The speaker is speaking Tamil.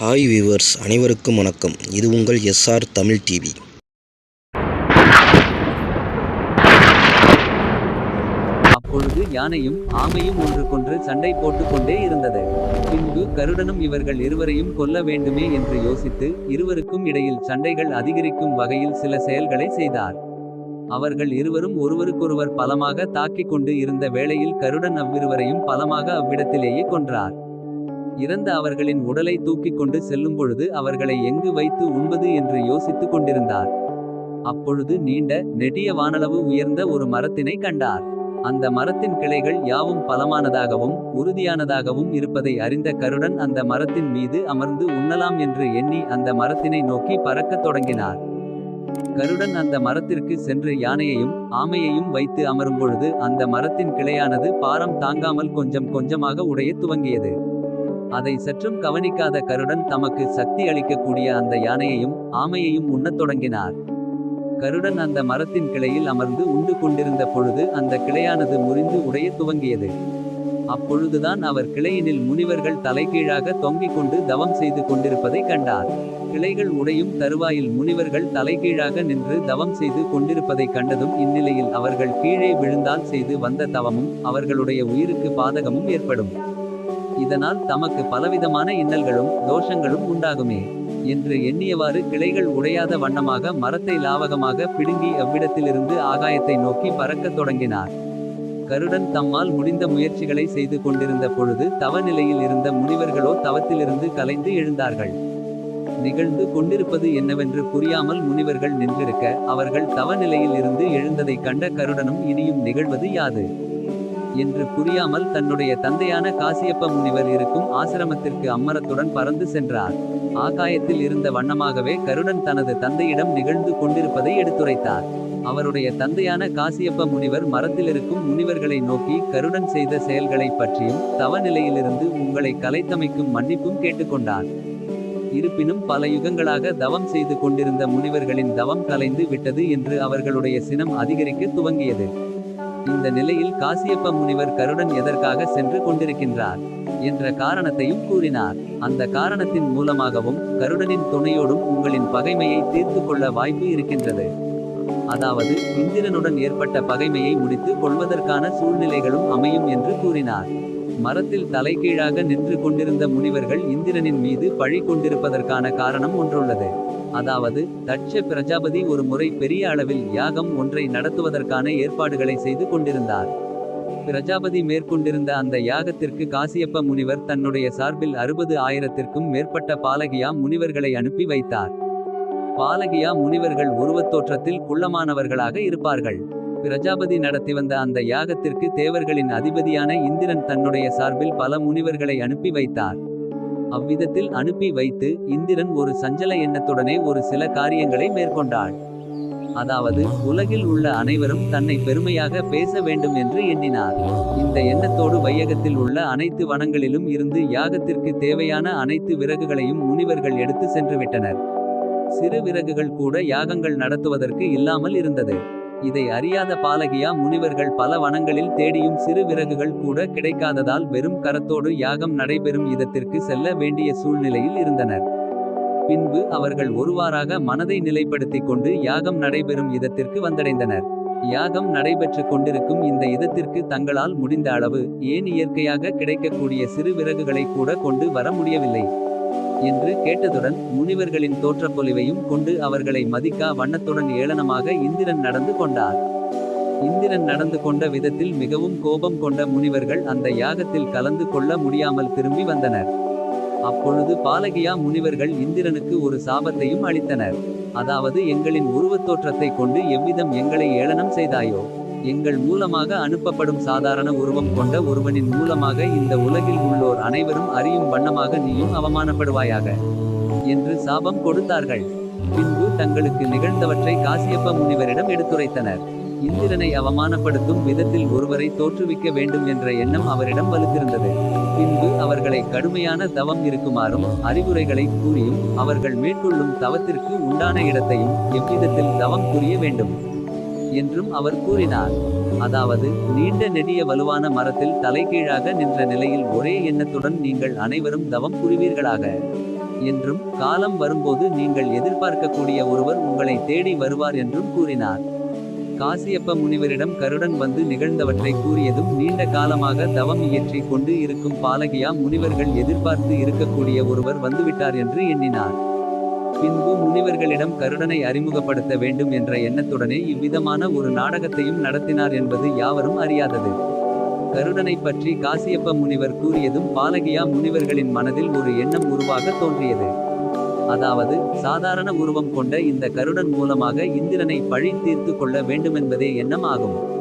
ஹாய் வியூவர்ஸ் அனைவருக்கும் வணக்கம். இது உங்கள் எஸ்ஆர் தமிழ் டிவி அப்பொழுது யானையும் ஆமையும் ஒன்றுக்கொன்று சண்டை போட்டுக் கொண்டே இருந்தது. பின்பு கருடனும் இவர்கள் இருவரையும் கொல்ல வேண்டுமே என்று யோசித்து இருவருக்கும் இடையில் சண்டைகள் அதிகரிக்கும் வகையில் சில செயல்களை செய்தார். அவர்கள் இருவரும் ஒருவருக்கொருவர் பலமாக தாக்கிக் கொண்டு இருந்த வேளையில் கருடன் அவ்விருவரையும் பலமாக அவ்விடத்திலேயே கொன்றார். இறந்த அவர்களின் உடலை தூக்கிக் கொண்டு செல்லும் பொழுது அவர்களை எங்கு வைத்து உண்பது என்று யோசித்துக் கொண்டிருந்தார். அப்பொழுது நீண்ட நெடிய வானளவு உயர்ந்த ஒரு மரத்தினை கண்டார். அந்த மரத்தின் கிளைகள் யாவும் பலமானதாகவும் உறுதியானதாகவும் இருப்பதை அறிந்த கருடன் அந்த மரத்தின் மீது அமர்ந்து உண்ணலாம் என்று எண்ணி அந்த மரத்தினை நோக்கி பறக்கத் தொடங்கினார். கருடன் அந்த மரத்திற்கு சென்று யானையையும் ஆமையையும் வைத்து அமரும் பொழுது அந்த மரத்தின் கிளையானது பாரம் தாங்காமல் கொஞ்சம் கொஞ்சமாக உடைய துவங்கியது. அதை சற்றும் கவனிக்காத கருடன் தமக்கு சக்தி அளிக்கக்கூடிய அந்த யானையையும் ஆமையையும் உண்ணத் தொடங்கினார். கருடன் அந்த மரத்தின் கிளையில் அமர்ந்து உண்டு கொண்டிருந்த பொழுது அந்த கிளையானது முறிந்து உடைய துவங்கியது. அப்பொழுதுதான் அவர் கிளையினில் முனிவர்கள் தலைகீழாக தொங்கிக் கொண்டு தவம் செய்து கொண்டிருப்பதை கண்டார். கிளைகள் உடையும் தருவாயில் முனிவர்கள் தலைகீழாக நின்று தவம் செய்து கொண்டிருப்பதை கண்டதும் இந்நிலையில் அவர்கள் கீழே விழுந்தால் செய்து வந்த தவமும் அவர்களுடைய உயிருக்கு பாதகமும் ஏற்படும். இதனால் தமக்கு பலவிதமான இன்னல்களும் தோஷங்களும் உண்டாகுமே என்று எண்ணியவாறு கிளைகள் உடையாத வண்ணமாக மரத்தை லாவகமாக பிடுங்கி அவ்விடத்திலிருந்து ஆகாயத்தை நோக்கி பறக்கத் தொடங்கினார். கருடன் தம்மால் முடிந்த முயற்சிகளை செய்து கொண்டிருந்த பொழுது தவநிலையில் இருந்த முனிவர்களோ தவத்திலிருந்து கலைந்து எழுந்தார்கள். நிகழ்ந்து கொண்டிருப்பது என்னவென்று புரியாமல் முனிவர்கள் நின்றிருக்க அவர்கள் தவநிலையில் இருந்து எழுந்ததைக் கண்ட கருடனும் இனியும் நிகழ்வது யாது? என்று புரியாமல் தன்னுடைய தந்தையான காசியப்ப முனிவர் இருக்கும் ஆசிரமத்திற்கு அம்மரத்துடன் பறந்து சென்றார். ஆகாயத்தில் இருந்த வண்ணமாகவே கருடன் தனது தந்தையிடம் நிகழ்ந்து கொண்டிருப்பதை எடுத்துரைத்தார். அவருடைய தந்தையான காசியப்ப முனிவர் மரத்திலிருக்கும் முனிவர்களை நோக்கி கருடன் செய்த செயல்களை பற்றியும் தவநிலையிலிருந்து உங்களை கலைத்தமைக்கும் மன்னிப்பும் கேட்டுக்கொண்டார். இருப்பினும் பல யுகங்களாக தவம் செய்து கொண்டிருந்த முனிவர்களின் தவம் கலைந்து விட்டது என்று அவர்களுடைய சினம் அதிகரிக்க துவங்கியது. இந்த நிலையில் காசியப்ப முனிவர் கருடன் எதற்காக சென்று கொண்டிருக்கின்றார் என்ற காரணத்தையும் கூறினார். அந்த காரணத்தின் மூலமாகவும் கருடனின் துணையோடும் உங்களின் பகைமையை தீர்த்து கொள்ள வாய்ப்பு இருக்கின்றது. அதாவது இந்திரனுடன் ஏற்பட்ட பகைமையை முடித்து கொள்வதற்கான சூழ்நிலைகளும் அமையும் என்று கூறினார். மரத்தில் தலைகீழாக நின்று கொண்டிருந்த முனிவர்கள் இந்திரனின் மீது பழி கொண்டிருப்பதற்கான காரணம் ஒன்றுள்ளது. அதாவது தட்ச பிரஜாபதி ஒரு முறை பெரிய அளவில் யாகம் ஒன்றை நடத்துவதற்கான ஏற்பாடுகளை செய்து கொண்டிருந்தார். பிரஜாபதி மேற்கொண்டிருந்த அந்த யாகத்திற்கு காசியப்ப முனிவர் தன்னுடைய சார்பில் அறுபது ஆயிரத்திற்கும் மேற்பட்ட பாலகியா முனிவர்களை அனுப்பி வைத்தார். பாலகியா முனிவர்கள் உருவத்தோற்றத்தில் குள்ளமானவர்களாக இருப்பார்கள். பிரஜாபதி நடத்தி வந்த அந்த யாகத்திற்கு தேவர்களின் அதிபதியான இந்திரன் தன்னுடைய சார்பில் பல முனிவர்களை அனுப்பி வைத்தார். அவ்விதத்தில் அனுப்பி வைத்து இந்திரன் ஒரு சஞ்சல எண்ணத்துடனே ஒரு சில காரியங்களை மேற்கொண்டாள். அதாவது உலகில் உள்ள அனைவரும் தன்னை பெருமையாக பேச வேண்டும் என்று எண்ணினார். இந்த எண்ணத்தோடு வையகத்தில் உள்ள அனைத்து வனங்களிலும் இருந்து யாகத்திற்கு தேவையான அனைத்து விறகுகளையும் முனிவர்கள் எடுத்து சென்று விட்டனர். சிறு விறகுகள் கூட யாகங்கள் நடத்துவதற்கு இல்லாமல் இருந்தது. இதை அறியாத பாலகியா முனிவர்கள் பல வனங்களில் தேடியும் சிறு விறகுகள் கூட கிடைக்காததால் வெறும் கரத்தோடு யாகம் நடைபெறும் இதத்திற்கு செல்ல வேண்டிய சூழ்நிலையில் இருந்தனர். பின்பு அவர்கள் ஒருவாறாக மனதை நிலைப்படுத்திக் கொண்டு யாகம் நடைபெறும் இதத்திற்கு வந்தடைந்தனர். யாகம் நடைபெற்று கொண்டிருக்கும் இந்த இதத்திற்கு தங்களால் முடிந்த அளவு ஏன் இயற்கையாக கிடைக்கக்கூடிய சிறு விறகுகளை கூட கொண்டு வர முடியவில்லை. என்று கேட்டதுடன் முனிவர்களின் தோற்றப்பொலிவையும் கொண்டு அவர்களை மதிக்கா வண்ணத்துடன் ஏளனமாக இந்திரன் நடந்து கொண்டார். இந்திரன் நடந்து கொண்ட விதத்தில் மிகவும் கோபம் கொண்ட முனிவர்கள் அந்த யாகத்தில் கலந்து கொள்ள முடியாமல் திரும்பி வந்தனர். அப்பொழுது பாலகியா முனிவர்கள் இந்திரனுக்கு ஒரு சாபத்தையும் அளித்தனர். அதாவது எங்களின் உருவத்தோற்றத்தை கொண்டு எவ்விதம் எங்களை ஏளனம் செய்தாயோ? எங்கள் மூலமாக அனுப்பப்படும் சாதாரண உருவம் கொண்ட ஒருவனின் மூலமாக இந்த உலகில் உள்ளோர் அனைவரும் அறியும் வண்ணமாக நீயும் அவமானப்படுவாயாக என்று சாபம் கொடுத்தார்கள். பின்பு தங்களுக்கு நிகழ்ந்தவற்றை காசியப்ப முனிவரிடம் எடுத்துரைத்தனர். இந்திரனை அவமானப்படுத்தும் விதத்தில் ஒருவரை தோற்றுவிக்க வேண்டும் என்ற எண்ணம் அவரிடம் வலுத்திருந்தது. பின்பு அவர்களை கடுமையான தவம் இருக்குமாறும் அறிவுரைகளை கூறியும் அவர்கள் மேற்கொள்ளும் தவத்திற்கு உண்டான இடத்தையும் எவ்விதத்தில் தவம் புரிய வேண்டும். என்றும் அவர் கூறினார். அதாவது நீண்ட நெடிய வலுவான மரத்தில் தலைகீழாக நின்ற நிலையில் ஒரே எண்ணத்துடன் நீங்கள் அனைவரும் தவம் புரிவீர்களாக? என்றும் காலம் வரும்போது நீங்கள் எதிர்பார்க்கக்கூடிய ஒருவர் உங்களை தேடி வருவார் என்றும் கூறினார். காசியப்ப முனிவரிடம் கருடன் வந்து நிகழ்ந்தவற்றை கூறியதும் நீண்ட காலமாக தவம் இயற்றி கொண்டு இருக்கும் பாலகியா முனிவர்கள் எதிர்பார்த்து இருக்கக்கூடிய ஒருவர் வந்துவிட்டார் என்று எண்ணினார். பின்பு முனிவர்களிடம் கருடனை அறிமுகப்படுத்த வேண்டும் என்ற எண்ணத்துடனே இவ்விதமான ஒரு நாடகத்தையும் நடத்தினார் என்பது யாவரும் அறியாதது. கருடனை பற்றி காசியப்ப முனிவர் கூறியதும் பாலகியா முனிவர்களின் மனதில் ஒரு எண்ணம் உருவாக தோன்றியது. அதாவது சாதாரண உருவம் கொண்ட இந்த கருடன் மூலமாக இந்திரனை பழி தீர்த்து கொள்ள வேண்டுமென்பதே எண்ணம் ஆகும்.